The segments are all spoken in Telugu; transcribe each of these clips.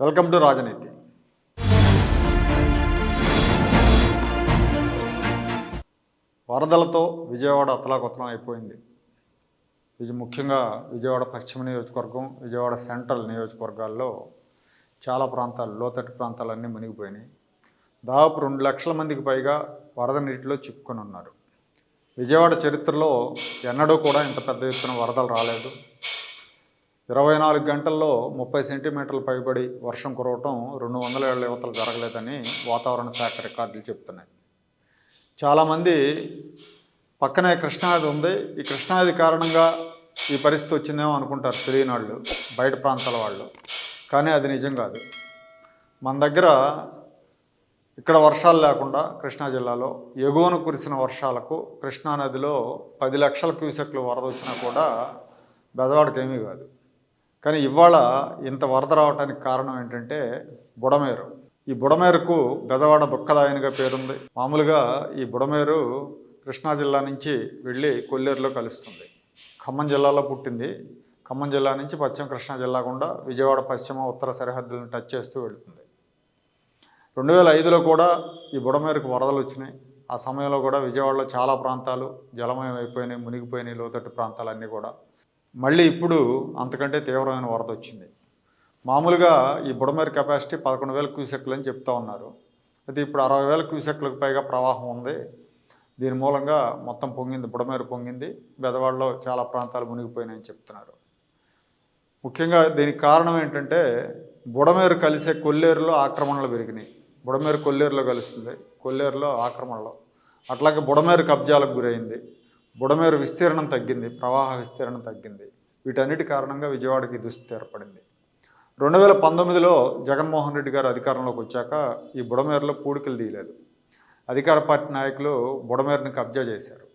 వెల్కమ్ టు రాజనీతి. వరదలతో విజయవాడ అతలాకుతలం అయిపోయింది. ఇది ముఖ్యంగా విజయవాడ పశ్చిమ నియోజకవర్గం విజయవాడ సెంట్రల్ నియోజకవర్గాల్లో చాలా ప్రాంతాలు లోతట్టు ప్రాంతాలన్నీ మునిగిపోయినాయి. దాదాపు రెండు లక్షల మందికి పైగా వరద నీటిలో చిక్కుకొని ఉన్నారు విజయవాడ చరిత్రలో ఎన్నడూ కూడా ఇంత పెద్ద ఎత్తున వరదలు రాలేదు. ఇరవై నాలుగు గంటల్లో ముప్పై సెంటీమీటర్ల పైబడి వర్షం కురవటం రెండు వందల ఏళ్ళ యువతలు జరగలేదని వాతావరణ శాఖ రికార్డులు చెప్తున్నాయి చాలామంది పక్కనే కృష్ణానది ఉంది. ఈ కృష్ణానది కారణంగా ఈ పరిస్థితి వచ్చిందేమో అనుకుంటారు తెలియని వాళ్ళు బయట ప్రాంతాల వాళ్ళు. కానీ అది నిజం కాదు. మన దగ్గర ఇక్కడ వర్షాలు లేకుండా కృష్ణా జిల్లాలో ఎగువన కురిసిన వర్షాలకు కృష్ణానదిలో పది లక్షల క్యూసెక్లు వరద వచ్చినా కూడా బెదవాడకేమీ కాదు. కానీ ఇవాళ ఇంత వరద రావడానికి కారణం ఏంటంటే బుడమేరు. ఈ బుడమేరుకు గదవాడ దుఃఖదాయనిగా పేరుంది. మామూలుగా ఈ బుడమేరు కృష్ణా జిల్లా నుంచి వెళ్ళి కొల్లేరులో కలుస్తుంది. ఖమ్మం జిల్లాలో పుట్టింది. ఖమ్మం జిల్లా నుంచి పశ్చిమ కృష్ణా జిల్లా గుండా విజయవాడ పశ్చిమ ఉత్తర సరిహద్దులను టచ్ చేస్తూ వెళుతుంది. రెండు వేల ఐదులో కూడా ఈ బుడమేరుకు వరదలు వచ్చినాయి. ఆ సమయంలో కూడా విజయవాడలో చాలా ప్రాంతాలు జలమయం అయిపోయినాయి మునిగిపోయినాయి లోతట్టు ప్రాంతాలన్నీ కూడా. మళ్ళీ ఇప్పుడు అంతకంటే తీవ్రమైన వరద వచ్చింది. మామూలుగా ఈ బుడమేరు కెపాసిటీ పదకొండు వేల క్యూసెక్లు అని చెప్తా ఉన్నారు. అయితే ఇప్పుడు అరవై వేల క్యూసెక్లకు పైగా ప్రవాహం ఉంది. దీని మూలంగా మొత్తం పొంగింది బుడమేరు పొంగింది. బెదవాడలో చాలా ప్రాంతాలు మునిగిపోయినాయని చెప్తున్నారు. ముఖ్యంగా దీనికి కారణం ఏంటంటే బుడమేరు కలిసే కొల్లేరులో ఆక్రమణలు పెరిగినాయి. బుడమేరు కొల్లేరులో కలుస్తుంది కొల్లేరులో ఆక్రమణలో. అట్లాగే బుడమేరు కబ్జాలకు గురైంది. బుడమేరు విస్తీర్ణం తగ్గింది ప్రవాహ విస్తీర్ణం తగ్గింది. వీటన్నిటి కారణంగా విజయవాడకి దుస్థితి ఏర్పడింది. రెండు వేల పంతొమ్మిదిలో జగన్మోహన్ రెడ్డి గారు అధికారంలోకి వచ్చాక ఈ బుడమేరులో పూడికలు తీయలేదు. అధికార పార్టీ నాయకులు బుడమేరుని కబ్జా చేశారు.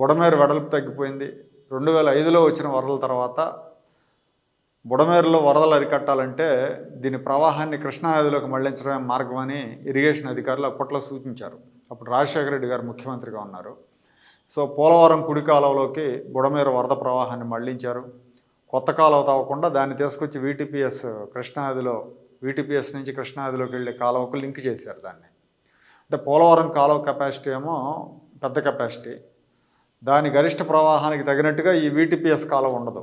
బుడమేరు వెడల్పు తగ్గిపోయింది. రెండు వేల ఐదులో వచ్చిన వరదల తర్వాత బుడమేరులో వరదలు అరికట్టాలంటే దీని ప్రవాహాన్ని కృష్ణానదిలోకి మళ్ళించడమే మార్గమని ఇరిగేషన్ అధికారులు అప్పట్లో సూచించారు. అప్పుడు రాజశేఖర రెడ్డి గారు ముఖ్యమంత్రిగా ఉన్నారు. సో పోలవరం కుడి కాలువలోకి బుడమేరు వరద ప్రవాహాన్ని మళ్ళించారు. కొత్త కాలువ తవ్వకుండా దాన్ని తీసుకొచ్చి వీటీపీఎస్ కృష్ణానదిలో వీటీపీఎస్ నుంచి కృష్ణానదిలోకి వెళ్ళే కాలువకు లింక్ చేశారు దాన్ని. అంటే పోలవరం కాలువ కెపాసిటీ ఏమో పెద్ద కెపాసిటీ. దాని గరిష్ట ప్రవాహానికి తగినట్టుగా ఈ వీటీపీఎస్ కాలువ ఉండదు.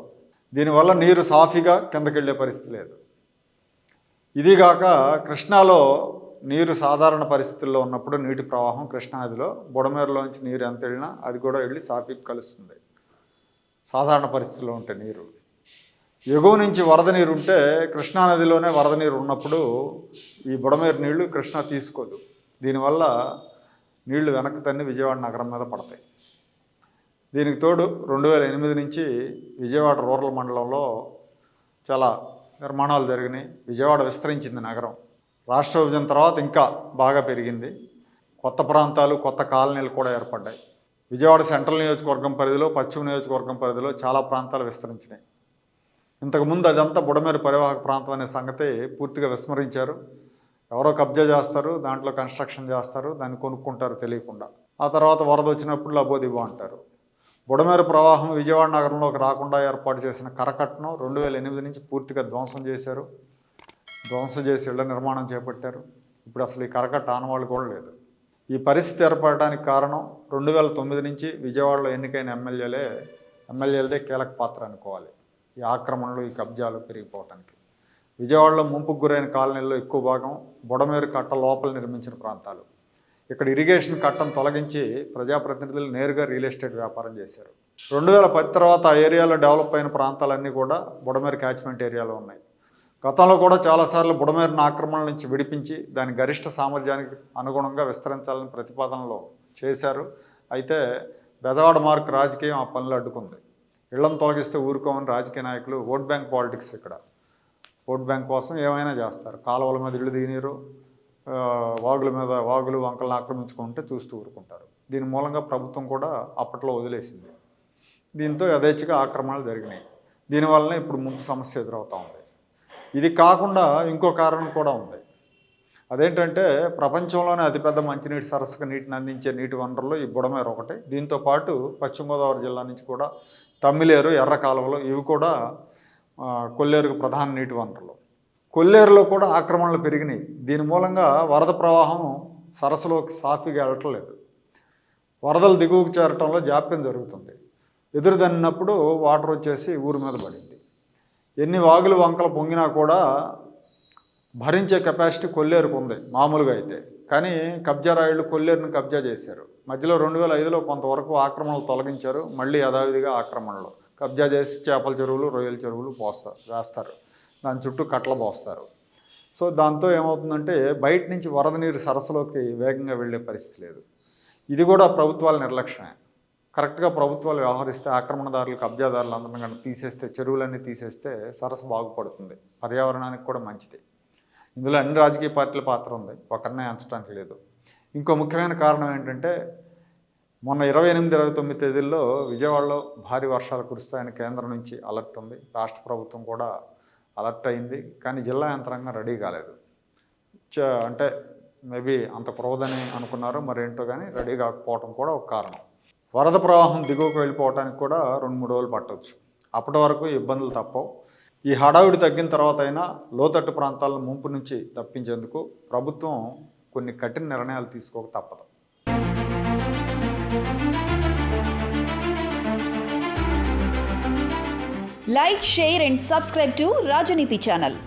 దీనివల్ల నీరు సాఫీగా కిందకెళ్ళే పరిస్థితి లేదు. ఇదిగాక కృష్ణాలో నీరు సాధారణ పరిస్థితుల్లో ఉన్నప్పుడు నీటి ప్రవాహం కృష్ణానదిలో బుడమేరులోంచి నీరు ఎంత వెళ్ళినా అది కూడా వెళ్ళి సాఫీకి కలుస్తుంది. సాధారణ పరిస్థితుల్లో ఉంటే నీరు. ఎగువ నుంచి వరద నీరు ఉంటే కృష్ణానదిలోనే వరద నీరు ఉన్నప్పుడు ఈ బుడమేరు నీళ్ళు కృష్ణ తీసుకోదు. దీనివల్ల నీళ్ళు వెనక్కి తన్ని విజయవాడ నగరం మీద పడతాయి. దీనికి తోడు రెండు వేల ఎనిమిది నుంచి విజయవాడ రూరల్ మండలంలో చాలా నిర్మాణాలు జరిగినాయి. విజయవాడ విస్తరించింది నగరం. రాష్ట్ర విభజన తర్వాత ఇంకా బాగా పెరిగింది. కొత్త ప్రాంతాలు కొత్త కాలనీలు కూడా ఏర్పడ్డాయి. విజయవాడ సెంట్రల్ నియోజకవర్గం పరిధిలో పశ్చిమ నియోజకవర్గం పరిధిలో చాలా ప్రాంతాలు విస్తరించినాయి. ఇంతకుముందు అదంతా బుడమేరు పరివాహక ప్రాంతం అనే సంగతి పూర్తిగా విస్మరించారు. ఎవరో కబ్జా చేస్తారు దాంట్లో కన్స్ట్రక్షన్ చేస్తారు దాన్ని కొనుక్కుంటారు తెలియకుండా. ఆ తర్వాత వరద వచ్చినప్పుడు లబోదిబో అంటారు. బుడమేరు ప్రవాహం విజయవాడ నగరంలోకి రాకుండా ఏర్పాటు చేసిన కరకట్టను రెండు వేల ఎనిమిది నుంచి పూర్తిగా ధ్వంసం చేశారు. ధ్వంసం చేసి ఇళ్ళ నిర్మాణం చేపట్టారు. ఇప్పుడు అసలు ఈ కరకట్ట ఆనవాళ్ళు కూడా లేదు. ఈ పరిస్థితి ఏర్పడడానికి కారణం రెండు వేల తొమ్మిది నుంచి విజయవాడలో ఎన్నికైన ఎమ్మెల్యేలే ఎమ్మెల్యేలదే కీలక పాత్ర అనుకోవాలి. ఈ ఆక్రమణలు ఈ కబ్జాలు పెరిగిపోవటానికి. విజయవాడలో ముంపుకు గురైన కాలనీల్లో ఎక్కువ భాగం బుడమేరు కట్ట లోపల నిర్మించిన ప్రాంతాలు. ఇక్కడ ఇరిగేషన్ కట్టను తొలగించి ప్రజాప్రతినిధులు నేరుగా రియల్ ఎస్టేట్ వ్యాపారం చేశారు. రెండు వేల పది తర్వాత ఆ ఏరియాలో డెవలప్ అయిన ప్రాంతాలన్నీ కూడా బుడమేరు క్యాచ్మెంట్ ఏరియాలో ఉన్నాయి. గతంలో కూడా చాలాసార్లు బుడమేరును ఆక్రమణ నుంచి విడిపించి దాని గరిష్ట సామర్థ్యానికి అనుగుణంగా విస్తరించాలని ప్రతిపాదనలో చేశారు. అయితే బెదవాడ మార్క్ రాజకీయం ఆ పనులు అడ్డుకుంది. ఇళ్ళను తొలగిస్తే ఊరుకోమని రాజకీయ నాయకులు ఓట్ బ్యాంక్ పాలిటిక్స్ ఇక్కడ. ఓట్ బ్యాంక్ కోసం ఏమైనా చేస్తారు. కాలువల మీద ఇళ్ళు దిగినీరు వాగుల మీద వాగులు వంకలను ఆక్రమించుకుంటే చూస్తూ ఊరుకుంటారు. దీని మూలంగా ప్రభుత్వం కూడా అప్పట్లో వదిలేసింది. దీంతో యథేచ్ఛగా ఆక్రమణలు జరిగినాయి. దీనివల్లనే ఇప్పుడు ముందు సమస్య ఎదురవుతూ ఉంది. ఇది కాకుండా ఇంకో కారణం కూడా ఉంది. అదేంటంటే ప్రపంచంలోనే అతిపెద్ద మంచినీటి సరస్సుకు నీటిని అందించే నీటి వనరులు ఈ బుడమేరు ఒకటి. దీంతో పాటు పశ్చిమ గోదావరి జిల్లా నుంచి కూడా తమ్మిలేరు ఎర్ర కాలువలు ఇవి కూడా కొల్లేరుకు ప్రధాన నీటి వనరులు. కొల్లేరులో కూడా ఆక్రమణలు పెరిగినాయి. దీని మూలంగా వరద ప్రవాహం సరస్సులోకి సాఫీగా వెళ్ళట్లేదు వరదలు దిగువకు చేరటంలో జాప్యం జరుగుతుంది. ఎదురుదన్నప్పుడు వాటర్ వచ్చేసి ఊరి మీద పడింది. ఎన్ని వాగులు వంకలు పొంగినా కూడా భరించే కెపాసిటీ కొల్లేరుకు ఉంది మామూలుగా అయితే. కానీ కబ్జా రాయుళ్ళు కొల్లేరుని కబ్జా చేశారు. మధ్యలో రెండు వేల ఐదులో కొంతవరకు ఆక్రమణలు తొలగించారు. మళ్ళీ యథావిధిగా ఆక్రమణలు. కబ్జా చేసి చేపల చెరువులు రొయ్యల చెరువులు పోస్తారు వేస్తారు. దాని చుట్టూ కట్టలు పోస్తారు. సో దాంతో ఏమవుతుందంటే బయట నుంచి వరద నీరు సరస్సులోకి వేగంగా వెళ్ళే పరిస్థితి లేదు. ఇది కూడా ప్రభుత్వాల నిర్లక్ష్యమే. కరెక్ట్గా ప్రభుత్వాలు వ్యవహరిస్తే ఆక్రమణదారులు కబ్జాదారులు అందరిని కానీ తీసేస్తే చెరువులన్నీ తీసేస్తే సరస్సు బాగుపడుతుంది. పర్యావరణానికి కూడా మంచిది. ఇందులో అన్ని రాజకీయ పార్టీల పాత్ర ఉంది. ఒకరినే అంచడానికి లేదు. ఇంకో ముఖ్యమైన కారణం ఏంటంటే మొన్న ఇరవై ఎనిమిది ఇరవై తొమ్మిది తేదీల్లో విజయవాడలో భారీ వర్షాలు కురుస్తాయని కేంద్రం నుంచి అలర్ట్ ఉంది. రాష్ట్ర ప్రభుత్వం కూడా అలర్ట్ అయింది. కానీ జిల్లా యంత్రాంగం రెడీ కాలేదు. చ- అంటే మేబీ అంత క్రోధని అనుకున్నారు మరేంటో కానీ రెడీ కాకపోవడం కూడా ఒక కారణం. వరద ప్రవాహం దిగువకు వెళ్ళిపోవడానికి కూడా రెండు మూడు రోజులు పట్టవచ్చు అప్పటి వరకు ఇబ్బందులు తప్పవు. ఈ హడావిడి తగ్గిన తర్వాత అయినా లోతట్టు ప్రాంతాలను ముంపు నుంచి తప్పించేందుకు ప్రభుత్వం కొన్ని కఠిన నిర్ణయాలు తీసుకోక తప్పదు. Like share and subscribe to Rajneeti channel